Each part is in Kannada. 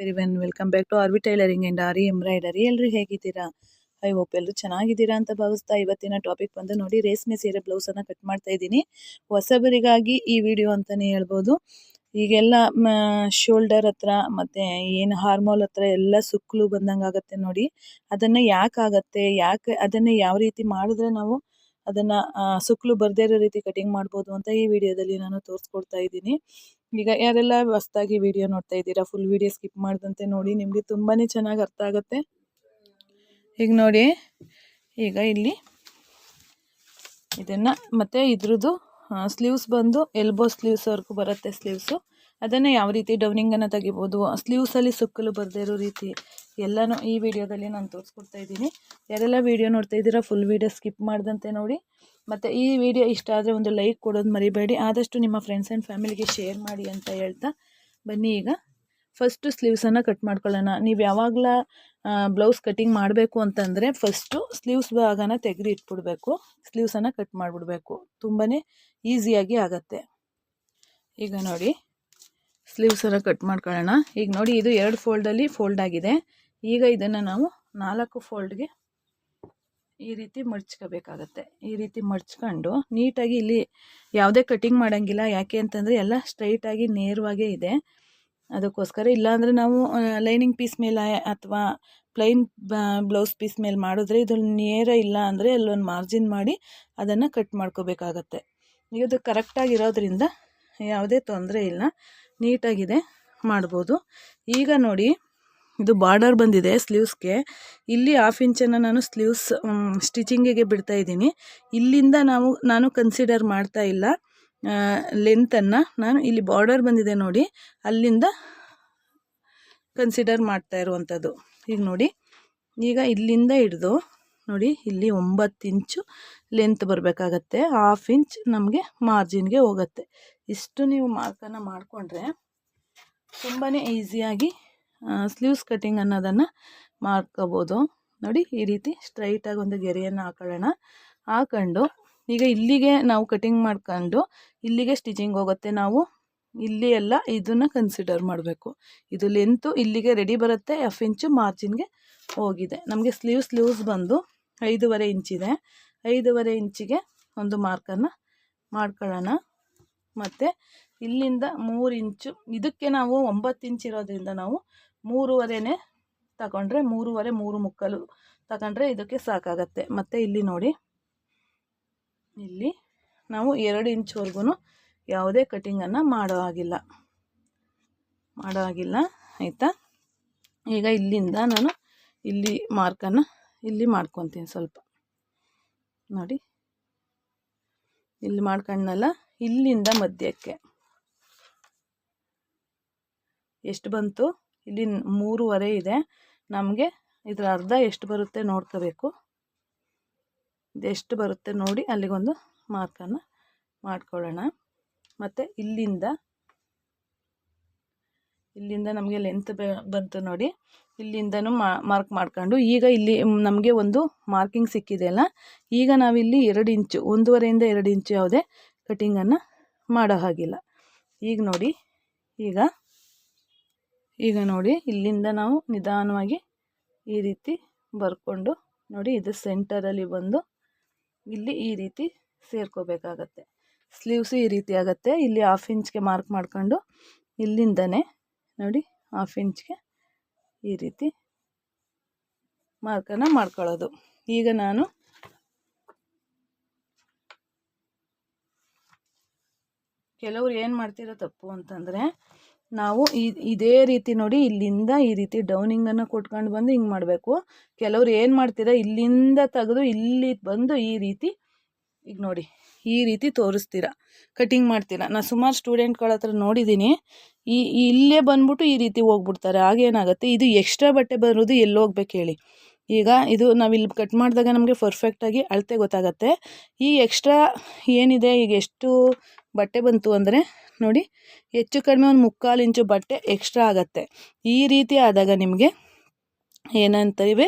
Very welcome back to RV tailoring and aari embroidery ಎಲ್ಲರೂ ಹೇಗಿದ್ದೀರಾ? ಐ ಹೋಪ್ ಎಲ್ಲರೂ ಚೆನ್ನಾಗಿದ್ದೀರಾ ಅಂತ ಭಾವಿಸ್ತಾ ಇವತ್ತಿನ ಟಾಪಿಕ್ ಬಂದು ನೋಡಿ. ರೇಷ್ಮೆ ಸೀರೆ ಬ್ಲೌಸನ್ನು ಕಟ್ ಮಾಡ್ತಾ ಇದ್ದೀನಿ. ಹೊಸಬರಿಗಾಗಿ ಈ ವಿಡಿಯೋ ಅಂತಲೇ ಹೇಳ್ಬೋದು. ಈಗೆಲ್ಲ ಶೋಲ್ಡರ್ ಹತ್ರ ಮತ್ತು ಏನು ಹಾರ್ಮೋಲ್ ಹತ್ರ ಎಲ್ಲ ಸುಕ್ಕಲು ಬಂದಂಗೆ ಆಗುತ್ತೆ ನೋಡಿ. ಅದನ್ನು ಯಾಕೆ ಆಗುತ್ತೆ? ಯಾಕೆ ಅದನ್ನು ಯಾವ ರೀತಿ ಮಾಡಿದ್ರೆ ನಾವು ಅದನ್ನು ಸುಕ್ಕಲು ಬರದೇ ಇರೋ ರೀತಿ ಕಟಿಂಗ್ ಮಾಡ್ಬೋದು ಅಂತ ಈ ವಿಡಿಯೋದಲ್ಲಿ ನಾನು ತೋರಿಸ್ಕೊಡ್ತಾ ಇದ್ದೀನಿ. ಈಗ ಯಾರೆಲ್ಲ ಹೊಸ್ದಾಗಿ ವಿಡಿಯೋ ನೋಡ್ತಾ ಇದ್ದೀರಾ ಫುಲ್ ವಿಡಿಯೋ ಸ್ಕಿಪ್ ಮಾಡಿದಂತೆ ನೋಡಿ, ನಿಮಗೆ ತುಂಬಾ ಚೆನ್ನಾಗಿ ಅರ್ಥ ಆಗುತ್ತೆ. ಈಗ ನೋಡಿ, ಈಗ ಇಲ್ಲಿ ಇದನ್ನು, ಮತ್ತು ಇದ್ರದ್ದು ಸ್ಲೀವ್ಸ್ ಬಂದು ಎಲ್ಬೋ ಸ್ಲೀವ್ಸ್ವರೆಗೂ ಬರುತ್ತೆ ಸ್ಲೀವ್ಸು ಅದನ್ನು ಯಾವ ರೀತಿ ಡೌನಿಂಗನ್ನು ತೆಗಿಬೋದು ಸ್ಲೀವ್ಸಲ್ಲಿ ಸುಕ್ಕಲು ಬರದೇ ಇರೋ ರೀತಿ ಎಲ್ಲನೂ ಈ ವಿಡಿಯೋದಲ್ಲಿ ನಾನು ತೋರಿಸ್ಕೊಡ್ತಾ ಇದ್ದೀನಿ. ಯಾರೆಲ್ಲ ವಿಡಿಯೋ ನೋಡ್ತಾ ಇದ್ದೀರಾ ಫುಲ್ ವಿಡಿಯೋ ಸ್ಕಿಪ್ ಮಾಡ್ದಂತೆ ನೋಡಿ ಮತ್ತು ಈ ವಿಡಿಯೋ ಇಷ್ಟ ಆದರೆ ಒಂದು ಲೈಕ್ ಕೊಡೋದು ಮರಿಬೇಡಿ. ಆದಷ್ಟು ನಿಮ್ಮ ಫ್ರೆಂಡ್ಸ್ ಆ್ಯಂಡ್ ಫ್ಯಾಮಿಲಿಗೆ ಶೇರ್ ಮಾಡಿ ಅಂತ ಹೇಳ್ತಾ ಬನ್ನಿ ಈಗ. ಫಸ್ಟು ಸ್ಲೀವ್ಸನ್ನು ಕಟ್ ಮಾಡ್ಕೊಳ್ಳೋಣ. ನೀವು ಯಾವಾಗಲ ಬ್ಲೌಸ್ ಕಟ್ಟಿಂಗ್ ಮಾಡಬೇಕು ಅಂತಂದರೆ ಫಸ್ಟು ಸ್ಲೀವ್ಸ್ ಭಾಗನ ತೆಗೆದು ಇಟ್ಬಿಡ್ಬೇಕು. ಸ್ಲೀವ್ಸನ್ನು ಕಟ್ ಮಾಡಿಬಿಡ್ಬೇಕು. ತುಂಬಾ ಈಸಿಯಾಗಿ ಆಗತ್ತೆ. ಈಗ ನೋಡಿ ಸ್ಲೀವ್ಸನ್ನು ಕಟ್ ಮಾಡ್ಕೊಳ್ಳೋಣ. ಈಗ ನೋಡಿ, ಇದು ಎರಡು ಫೋಲ್ಡಲ್ಲಿ ಫೋಲ್ಡ್ ಆಗಿದೆ. ಈಗ ಇದನ್ನು ನಾವು ನಾಲ್ಕು ಫೋಲ್ಡ್ಗೆ ಈ ರೀತಿ ಮಡ್ಚ್ಕೋಬೇಕಾಗತ್ತೆ ಈ ರೀತಿ ಮಡ್ಚ್ಕೊಂಡು ನೀಟಾಗಿ ಇಲ್ಲಿ ಯಾವುದೇ ಕಟಿಂಗ್ ಮಾಡೋಂಗಿಲ್ಲ. ಯಾಕೆ ಅಂತಂದರೆ ಎಲ್ಲ ಸ್ಟ್ರೈಟಾಗಿ ನೇರವಾಗೇ ಇದೆ. ಅದಕ್ಕೋಸ್ಕರ ಇಲ್ಲಾಂದರೆ ನಾವು ಲೈನಿಂಗ್ ಪೀಸ್ ಮೇಲೆ ಅಥವಾ ಪ್ಲೈನ್ ಬ್ಲೌಸ್ ಪೀಸ್ ಮೇಲೆ ಮಾಡಿದ್ರೆ ಇದು ನೇರ ಇಲ್ಲ ಅಂದರೆ ಅಲ್ಲೊಂದು ಮಾರ್ಜಿನ್ ಮಾಡಿ ಅದನ್ನು ಕಟ್ ಮಾಡ್ಕೋಬೇಕಾಗತ್ತೆ. ಇದು ಕರೆಕ್ಟಾಗಿರೋದ್ರಿಂದ ಯಾವುದೇ ತೊಂದರೆ ಇಲ್ಲ. ನೀಟಾಗಿದೆ. ಮಾಡ್ಬೋದು. ಈಗ ನೋಡಿ ಇದು ಬಾರ್ಡರ್ ಬಂದಿದೆ ಸ್ಲೀವ್ಸ್ಗೆ. ಇಲ್ಲಿ ಹಾಫ್ ಇಂಚನ್ನು ನಾನು ಸ್ಲೀವ್ಸ್ ಸ್ಟಿಚಿಂಗಿಗೆ ಬಿಡ್ತಾ ಇದ್ದೀನಿ. ಇಲ್ಲಿಂದ ನಾವು, ನಾನು ಕನ್ಸಿಡರ್ ಮಾಡ್ತಾ ಇಲ್ಲ. ಲೆಂತನ್ನು ನಾನು ಇಲ್ಲಿ ಬಾರ್ಡರ್ ಬಂದಿದೆ ನೋಡಿ. ಅಲ್ಲಿಂದ ಕನ್ಸಿಡರ್ ಮಾಡ್ತಾ ಇರುವಂಥದ್ದು. ಈಗ ನೋಡಿ, ಈಗ ಇಲ್ಲಿಂದ ಹಿಡಿದು ನೋಡಿ, ಇಲ್ಲಿ ಒಂಬತ್ತು ಇಂಚು ಲೆಂತ್ ಬರಬೇಕಾಗತ್ತೆ. ಹಾಫ್ ಇಂಚ್ ನಮಗೆ ಮಾರ್ಜಿನ್ಗೆ ಹೋಗುತ್ತೆ. ಇಷ್ಟು ನೀವು ಮಾರ್ಕನ್ನು ಮಾಡಿಕೊಂಡ್ರೆ ತುಂಬಾ ಈಸಿಯಾಗಿ ಸ್ಲೀವ್ಸ್ ಕಟ್ಟಿಂಗ್ ಅನ್ನೋದನ್ನು ಮಾಡ್ಕೋಬೋದು. ನೋಡಿ, ಈ ರೀತಿ ಸ್ಟ್ರೈಟಾಗಿ ಒಂದು ಗೆರೆಯನ್ನು ಹಾಕೊಳ್ಳೋಣ. ಹಾಕೊಂಡು, ಈಗ ಇಲ್ಲಿಗೆ ನಾವು ಕಟಿಂಗ್ ಮಾಡ್ಕೊಂಡು, ಇಲ್ಲಿಗೆ ಸ್ಟಿಚಿಂಗ್ ಹೋಗುತ್ತೆ. ನಾವು ಇಲ್ಲಿ ಎಲ್ಲ ಇದನ್ನು ಕನ್ಸಿಡರ್ ಮಾಡಬೇಕು. ಇದು ಲೆಂತು ಇಲ್ಲಿಗೆ ರೆಡಿ ಬರುತ್ತೆ ಎಫ್ ಇಂಚು ಮಾರ್ಜಿನ್ಗೆ ಹೋಗಿದೆ. ನಮಗೆ ಸ್ಲೀವ್ ಸ್ಲೀವ್ಸ್ ಬಂದು ಐದೂವರೆ ಇಂಚಿದೆ ಐದೂವರೆ ಇಂಚಿಗೆ ಒಂದು ಮಾರ್ಕನ್ನು ಮಾಡ್ಕೊಳ್ಳೋಣ. ಮತ್ತು ಇಲ್ಲಿಂದ ಮೂರು ಇಂಚು ಇದಕ್ಕೆ ನಾವು ಒಂಬತ್ತು ಇಂಚ್ ಇರೋದ್ರಿಂದ ನಾವು ಮೂರುವರೆನೇ ತಗೊಂಡ್ರೆ ಮೂರುವರೆ, ಮೂರು ಮುಕ್ಕಲು ತಗೊಂಡ್ರೆ ಇದಕ್ಕೆ ಸಾಕಾಗತ್ತೆ. ಮತ್ತು ಇಲ್ಲಿ ನೋಡಿ. ಇಲ್ಲಿ ನಾವು ಎರಡು ಇಂಚ್ವರೆಗೂ ಯಾವುದೇ ಕಟಿಂಗನ್ನು ಮಾಡೋ ಹಾಗಿಲ್ಲ. ಮಾಡೋ ಹಾಗಿಲ್ಲ. ಆಯಿತಾ? ಈಗ ಇಲ್ಲಿಂದ ನಾನು ಇಲ್ಲಿ ಮಾರ್ಕನ್ನು ಇಲ್ಲಿ ಮಾಡ್ಕೊತೀನಿ ಸ್ವಲ್ಪ. ನೋಡಿ. ಇಲ್ಲಿ ಮಾಡ್ಕೊಂಡಲ್ಲ ಇಲ್ಲಿಂದ ಮಧ್ಯಕ್ಕೆ. ಎಷ್ಟು ಬಂತು? ಇಲ್ಲಿ ಮೂರುವರೆ ಇದೆ. ನಮಗೆ ಇದರ ಅರ್ಧ ಎಷ್ಟು ಬರುತ್ತೆ ನೋಡ್ಕೋಬೇಕು. ಇದೆಷ್ಟು ಬರುತ್ತೆ ನೋಡಿ ಅಲ್ಲಿಗೊಂದು ಮಾರ್ಕನ್ನು ಮಾಡ್ಕೊಳ್ಳೋಣ. ಮತ್ತು ಇಲ್ಲಿಂದ ಇಲ್ಲಿಂದ ನಮಗೆ ಲೆಂತ್ ಬಂತು ನೋಡಿ. ಇಲ್ಲಿಂದನೂ ಮಾರ್ಕ್ ಮಾಡ್ಕೊಂಡು. ಈಗ ಇಲ್ಲಿ ನಮಗೆ ಒಂದು ಮಾರ್ಕಿಂಗ್ ಸಿಕ್ಕಿದೆಯಲ್ಲ ಈಗ ನಾವಿಲ್ಲಿ ಎರಡು ಇಂಚು, ಒಂದೂವರೆಯಿಂದ ಎರಡು ಇಂಚು ಯಾವುದೇ ಕಟಿಂಗನ್ನು ಮಾಡೋ ಹಾಗಿಲ್ಲ. ಈಗ ನೋಡಿ, ಈಗ ಈಗ ನೋಡಿ, ಇಲ್ಲಿಂದ ನಾವು ನಿಧಾನವಾಗಿ ಈ ರೀತಿ ಬರ್ಕೊಂಡು ನೋಡಿ, ಇದು ಸೆಂಟರಲ್ಲಿ ಬಂದು ಇಲ್ಲಿ ಈ ರೀತಿ ಸೇರ್ಕೋಬೇಕಾಗತ್ತೆ. ಸ್ಲೀವ್ಸು ಈ ರೀತಿ ಆಗುತ್ತೆ. ಇಲ್ಲಿ ಹಾಫ್ ಇಂಚ್ಗೆ ಮಾರ್ಕ್ ಮಾಡ್ಕೊಂಡು ಇಲ್ಲಿಂದನೇ ನೋಡಿ ಹಾಫ್ ಇಂಚ್ಗೆ ಈ ರೀತಿ ಮಾರ್ಕನ್ನು ಮಾಡ್ಕೊಳ್ಳೋದು. ಈಗ ನಾನು ಕೆಲವ್ರು ಏನು ಮಾಡ್ತಿರೋ ತಪ್ಪು ಅಂತಂದರೆ ನಾವು ಇದೇ ರೀತಿ ನೋಡಿ ಇಲ್ಲಿಂದ ಈ ರೀತಿ ಡೌನಿಂಗನ್ನು ಕೊಟ್ಕೊಂಡು ಬಂದು ಹಿಂಗೆ ಮಾಡಬೇಕು. ಕೆಲವ್ರು ಏನು ಮಾಡ್ತೀರಾ? ಇಲ್ಲಿಂದ ತೆಗೆದು ಇಲ್ಲಿ ಬಂದು ಈ ರೀತಿ, ಈಗ ನೋಡಿ, ಈ ರೀತಿ ತೋರಿಸ್ತೀರಾ? ಕಟಿಂಗ್ ಮಾಡ್ತೀರಾ? ನಾನು ಸುಮಾರು ಸ್ಟೂಡೆಂಟ್ಗಳ ಹತ್ರ ನೋಡಿದ್ದೀನಿ ಈ ಇಲ್ಲೇ ಬಂದ್ಬಿಟ್ಟು ಈ ರೀತಿ ಹೋಗ್ಬಿಡ್ತಾರೆ. ಆಗೇನಾಗುತ್ತೆ ಇದು ಎಕ್ಸ್ಟ್ರಾ ಬಟ್ಟೆ ಬರೋದು ಎಲ್ಲಿ ಹೋಗ್ಬೇಕು ಹೇಳಿ. ಈಗ ಇದು ನಾವು ಇಲ್ಲಿ ಕಟ್ ಮಾಡಿದಾಗ ನಮಗೆ ಪರ್ಫೆಕ್ಟಾಗಿ ಅಳತೆ ಗೊತ್ತಾಗತ್ತೆ. ಈ ಎಕ್ಸ್ಟ್ರಾ ಏನಿದೆ? ಈಗ ಎಷ್ಟು ಬಟ್ಟೆ ಬಂತು ಅಂದರೆ ನೋಡಿ, ಹೆಚ್ಚು ಕಡಿಮೆ ಒಂದು ಮುಕ್ಕಾಲು ಇಂಚು ಬಟ್ಟೆ ಎಕ್ಸ್ಟ್ರಾ ಆಗುತ್ತೆ. ಈ ರೀತಿ ಆದಾಗ ನಿಮಗೆ ಏನಂತೀವಿ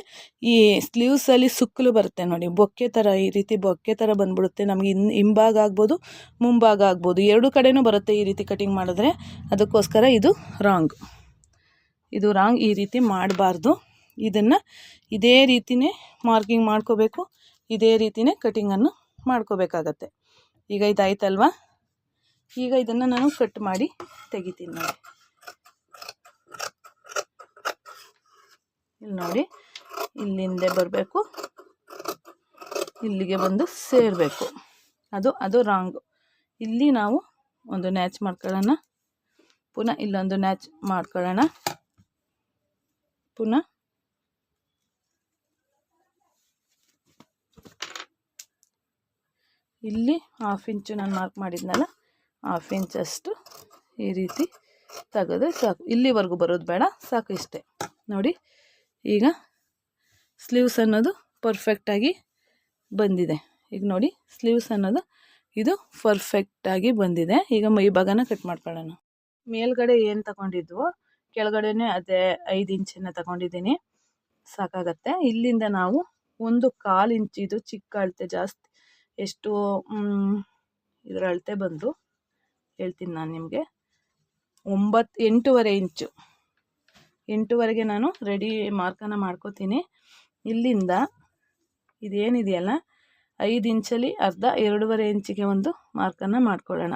ಈ ಸ್ಲೀವ್ಸಲ್ಲಿ ಸುಕ್ಕಲು ಬರುತ್ತೆ ನೋಡಿ. ಬೊಕ್ಕೆ ಥರ ಈ ರೀತಿ ಬೊಕ್ಕೆ ಥರ ಬಂದ್ಬಿಡುತ್ತೆ. ನಮಗೆ ಇನ್, ಹಿಂಭಾಗ ಆಗ್ಬೋದು, ಮುಂಭಾಗ ಆಗ್ಬೋದು. ಎರಡು ಕಡೆಯೂ ಬರುತ್ತೆ ಈ ರೀತಿ ಕಟಿಂಗ್ ಮಾಡಿದ್ರೆ. ಅದಕ್ಕೋಸ್ಕರ ಇದು ರಾಂಗ್ ಇದು ರಾಂಗ್ ಈ ರೀತಿ ಮಾಡಬಾರ್ದು. ಇದನ್ನು ಇದೇ ರೀತಿಯೇ ಮಾರ್ಕಿಂಗ್ ಮಾಡ್ಕೋಬೇಕು. ಇದೇ ರೀತಿಯೇ ಕಟಿಂಗನ್ನು ಮಾಡ್ಕೋಬೇಕಾಗತ್ತೆ. ಈಗ ಇದಾಯ್ತಲ್ವಾ? ಈಗ ಇದನ್ನು ನಾನು ಕಟ್ ಮಾಡಿ ತೆಗಿತೀನಿ ನೋಡಿ. ಇಲ್ಲಿ ನೋಡಿ, ಇಲ್ಲಿಂದೆ ಬರಬೇಕು, ಇಲ್ಲಿಗೆ ಬಂದು ಸೇರಬೇಕು. ಅದು ಅದು ರಾಂಗು ಇಲ್ಲಿ ನಾವು ಒಂದು ನ್ಯಾಚ್ ಮಾಡ್ಕೊಳ್ಳೋಣ. ಪುನಃ ಇಲ್ಲೊಂದು ನ್ಯಾಚ್ ಮಾಡ್ಕೊಳ್ಳೋಣ. ಪುನಃ ಇಲ್ಲಿ ಹಾಫ್ ಇಂಚು ನಾನು ಮಾರ್ಕ್ ಮಾಡಿದ್ನಲ್ಲ? ಹಾಫ್ ಇಂಚಷ್ಟು ಈ ರೀತಿ ತೆಗೆದ್ರೆ ಸಾಕು. ಇಲ್ಲಿವರೆಗೂ ಬರೋದು ಬೇಡ, ಸಾಕು ಇಷ್ಟೇ. ನೋಡಿ, ಈಗ ಸ್ಲೀವ್ಸ್ ಅನ್ನೋದು ಪರ್ಫೆಕ್ಟಾಗಿ ಬಂದಿದೆ. ಈಗ ನೋಡಿ ಸ್ಲೀವ್ಸ್ ಅನ್ನೋದು ಇದು ಪರ್ಫೆಕ್ಟಾಗಿ ಬಂದಿದೆ. ಈಗ ಮೈ ಭಾಗನ ಕಟ್ ಮಾಡ್ಕೊಳ್ಳೋಣ. ಮೇಲ್ಗಡೆ ಏನು ತಗೊಂಡಿದ್ವೋ, ಕೆಳಗಡೆನೇ ಅದೇ ಐದು ಇಂಚನ್ನು ತಗೊಂಡಿದ್ದೀನಿ. ಸಾಕಾಗತ್ತೆ. ಇಲ್ಲಿಂದ ನಾವು ಒಂದು ಕಾಲು ಇಂಚಿದು ಚಿಕ್ಕ ಅಳತೆ ಜಾಸ್ತಿ, ಎಷ್ಟು ಇದರ ಅಳತೆ ಬಂದು ಹೇಳ್ತೀನಿ ನಾನು ನಿಮಗೆ. ಒಂಬತ್ತು, ಎಂಟೂವರೆ ಇಂಚು. ಎಂಟೂವರೆಗೆ ನಾನು ರೆಡಿ ಮಾರ್ಕನ್ನು ಮಾಡ್ಕೋತೀನಿ. ಇಲ್ಲಿಂದ ಇದೇನಿದೆಯಲ್ಲ, ಐದು ಇಂಚಲ್ಲಿ ಅರ್ಧ, ಎರಡೂವರೆ ಇಂಚಿಗೆ ಒಂದು ಮಾರ್ಕನ್ನು ಮಾಡ್ಕೊಳ್ಳೋಣ.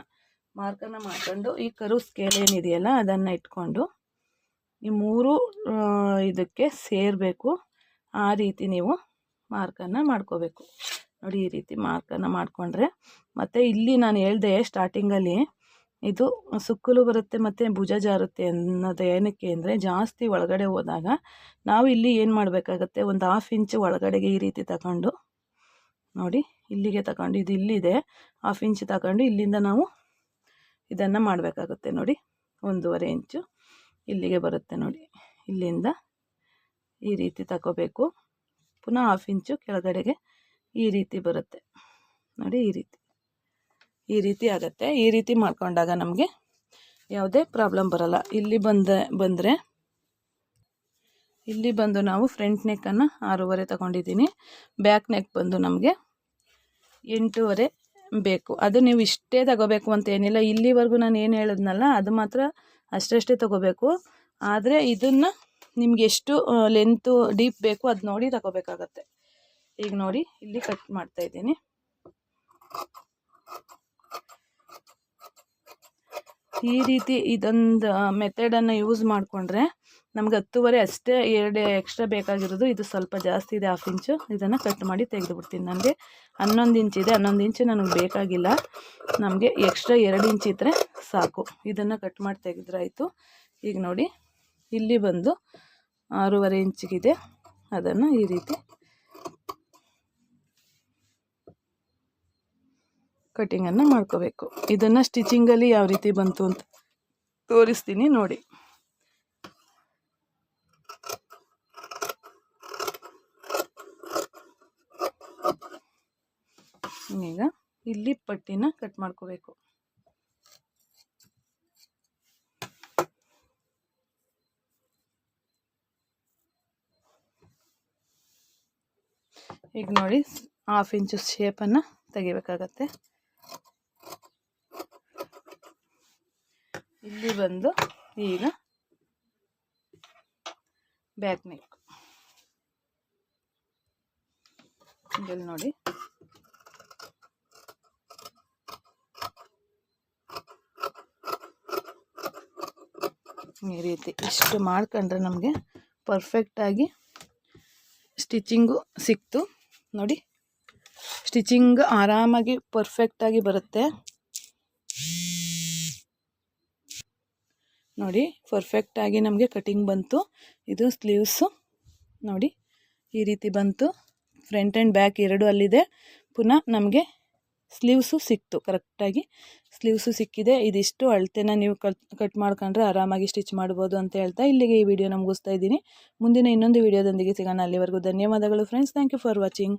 ಮಾರ್ಕನ್ನು ಮಾಡ್ಕೊಂಡು ಈ ಕರು ಸ್ಕೇಲ್ ಏನಿದೆಯಲ್ಲ, ಅದನ್ನು ಇಟ್ಕೊಂಡು ಈ ಮೂರು ಇದಕ್ಕೆ ಸೇರಬೇಕು. ಆ ರೀತಿ ನೀವು ಮಾರ್ಕನ್ನು ಮಾಡ್ಕೋಬೇಕು. ನೋಡಿ ಈ ರೀತಿ ಮಾರ್ಕನ್ನು ಮಾಡಿಕೊಂಡ್ರೆ. ಮತ್ತು ಇಲ್ಲಿ ನಾನು ಹೇಳಿದೆ ಸ್ಟಾರ್ಟಿಂಗಲ್ಲಿ ಇದು ಸುಕ್ಕಲು ಬರುತ್ತೆ ಮತ್ತು ಭುಜ ಜಾರುತ್ತೆ ಅನ್ನೋದು ಏನಕ್ಕೆ ಅಂದರೆ ಜಾಸ್ತಿ ಒಳಗಡೆ ಹೋದಾಗ ನಾವು ಇಲ್ಲಿ ಏನು ಮಾಡಬೇಕಾಗತ್ತೆ? ಒಂದು ಹಾಫ್ ಇಂಚ್ ಒಳಗಡೆಗೆ ಈ ರೀತಿ ತಗೊಂಡು ನೋಡಿ, ಇಲ್ಲಿಗೆ ತಗೊಂಡು ಇದು ಇಲ್ಲಿದೆ. ಹಾಫ್ ಇಂಚ್ ತಗೊಂಡು ಇಲ್ಲಿಂದ ನಾವು ಇದನ್ನು ಮಾಡಬೇಕಾಗುತ್ತೆ ನೋಡಿ. ಒಂದೂವರೆ ಇಂಚು ಇಲ್ಲಿಗೆ ಬರುತ್ತೆ ನೋಡಿ. ಇಲ್ಲಿಂದ ಈ ರೀತಿ ತಗೋಬೇಕು. ಪುನಃ ಹಾಫ್ ಇಂಚು ಕೆಳಗಡೆಗೆ ಈ ರೀತಿ ಬರುತ್ತೆ. ನೋಡಿ ಈ ರೀತಿ. ಈ ರೀತಿ ಆಗುತ್ತೆ. ಈ ರೀತಿ ಮಾಡ್ಕೊಂಡಾಗ ನಮಗೆ ಯಾವುದೇ ಪ್ರಾಬ್ಲಮ್ ಬರಲ್ಲ. ಇಲ್ಲಿ ಬಂದ, ಬಂದರೆ ಇಲ್ಲಿ ಬಂದು ನಾವು ಫ್ರಂಟ್ ನೆಕ್ಕನ್ನು ಆರೂವರೆ ತಗೊಂಡಿದ್ದೀನಿ. ಬ್ಯಾಕ್ ನೆಕ್ ಬಂದು ನಮಗೆ ಎಂಟೂವರೆ ಬೇಕು. ಅದು ನೀವು ಇಷ್ಟೇ ತಗೋಬೇಕು ಅಂತ ಏನಿಲ್ಲ. ಇಲ್ಲಿವರೆಗೂ ನಾನು ಏನು ಹೇಳಿದ್ನಲ್ಲ, ಅದು ಮಾತ್ರ ಅಷ್ಟಷ್ಟೇ ತಗೋಬೇಕು. ಆದರೆ ಇದನ್ನು ನಿಮ್ಗೆ ಎಷ್ಟು ಲೆಂತು ಡೀಪ್ ಬೇಕು ಅದು ನೋಡಿ ತಗೋಬೇಕಾಗತ್ತೆ. ಈಗ ನೋಡಿ, ಇಲ್ಲಿ ಕಟ್ ಮಾಡ್ತಾ ಈ ರೀತಿ ಇದೊಂದು ಮೆಥಡನ್ನು ಯೂಸ್ ಮಾಡಿಕೊಂಡ್ರೆ ನಮ್ಗೆ ಹತ್ತುವರೆ ಅಷ್ಟೇ ಎರಡು ಎಕ್ಸ್ಟ್ರಾ ಬೇಕಾಗಿರೋದು. ಇದು ಸ್ವಲ್ಪ ಜಾಸ್ತಿ ಇದೆ ಹಾಫ್ ಇಂಚು ಇದನ್ನು ಕಟ್ ಮಾಡಿ ತೆಗೆದು ಬಿಡ್ತೀನಿ ನನಗೆ ಹನ್ನೊಂದು ಇಂಚ್ ಇದೆ. ಹನ್ನೊಂದು ಇಂಚು ನನಗೆ ಬೇಕಾಗಿಲ್ಲ. ನಮಗೆ ಎಕ್ಸ್ಟ್ರಾ ಎರಡು ಇಂಚ್ ಇದ್ದರೆ ಸಾಕು. ಇದನ್ನು ಕಟ್ ಮಾಡಿ ತೆಗೆದ್ರಾಯಿತು. ಈಗ ನೋಡಿ, ಇಲ್ಲಿ ಬಂದು ಆರೂವರೆ ಇಂಚಿಗಿದೆ ಅದನ್ನು ಈ ರೀತಿ ಕಟಿಂಗನ್ನು ಮಾಡ್ಕೋಬೇಕು. ಇದನ್ನು ಸ್ಟಿಚಿಂಗಲ್ಲಿ ಯಾವ ರೀತಿ ಬಂತು ಅಂತ ತೋರಿಸ್ತೀನಿ ನೋಡಿ. ಈಗ ಇಲ್ಲಿ ಪಟ್ಟಿನ ಕಟ್ ಮಾಡ್ಕೋಬೇಕು. ಈಗ ನೋಡಿ ಹಾಫ್ ಇಂಚು ಶೇಪನ್ನು ತೆಗಿಬೇಕಾಗತ್ತೆ. ಇಲ್ಲಿ ಬಂದು ಈಗ ಬ್ಯಾಕ್ ನೆಕ್ ಇಲ್ಲಿ ನೋಡಿ. ಈ ರೀತಿ ಇಷ್ಟು ಮಾಡ್ಕೊಂಡ್ರೆ ನಮಗೆ ಪರ್ಫೆಕ್ಟಾಗಿ ಸ್ಟಿಚಿಂಗು ಸಿಕ್ತು. ನೋಡಿ ಸ್ಟಿಚಿಂಗ್ ಆರಾಮಾಗಿ ಪರ್ಫೆಕ್ಟಾಗಿ ಬರುತ್ತೆ. ನೋಡಿ ಪರ್ಫೆಕ್ಟಾಗಿ ನಮಗೆ ಕಟಿಂಗ್ ಬಂತು. ಇದು ಸ್ಲೀವ್ಸು ನೋಡಿ, ಈ ರೀತಿ ಬಂತು. ಫ್ರಂಟ್ ಆ್ಯಂಡ್ ಬ್ಯಾಕ್ ಎರಡು ಅಲ್ಲಿದೆ. ಪುನಃ ನಮಗೆ ಸ್ಲೀವ್ಸು ಸಿಕ್ತು. ಕರೆಕ್ಟಾಗಿ ಸ್ಲೀವ್ಸು ಸಿಕ್ಕಿದೆ. ಇದಿಷ್ಟು ಅಳತೆನ ನೀವು ಕಟ್ ಕಟ್ ಮಾಡ್ಕೊಂಡ್ರೆ ಆರಾಮಾಗಿ ಸ್ಟಿಚ್ ಮಾಡ್ಬೋದು ಅಂತ ಹೇಳ್ತಾ ಇಲ್ಲಿಗೆ ಈ ವಿಡಿಯೋ ಮುಗಿಸ್ತಾ ಇದ್ದೀನಿ. ಮುಂದಿನ ಇನ್ನೊಂದು ವಿಡಿಯೋದೊಂದಿಗೆ ಸಿಗೋಣ. ಅಲ್ಲಿವರೆಗೂ ಧನ್ಯವಾದಗಳು friends thank you for watching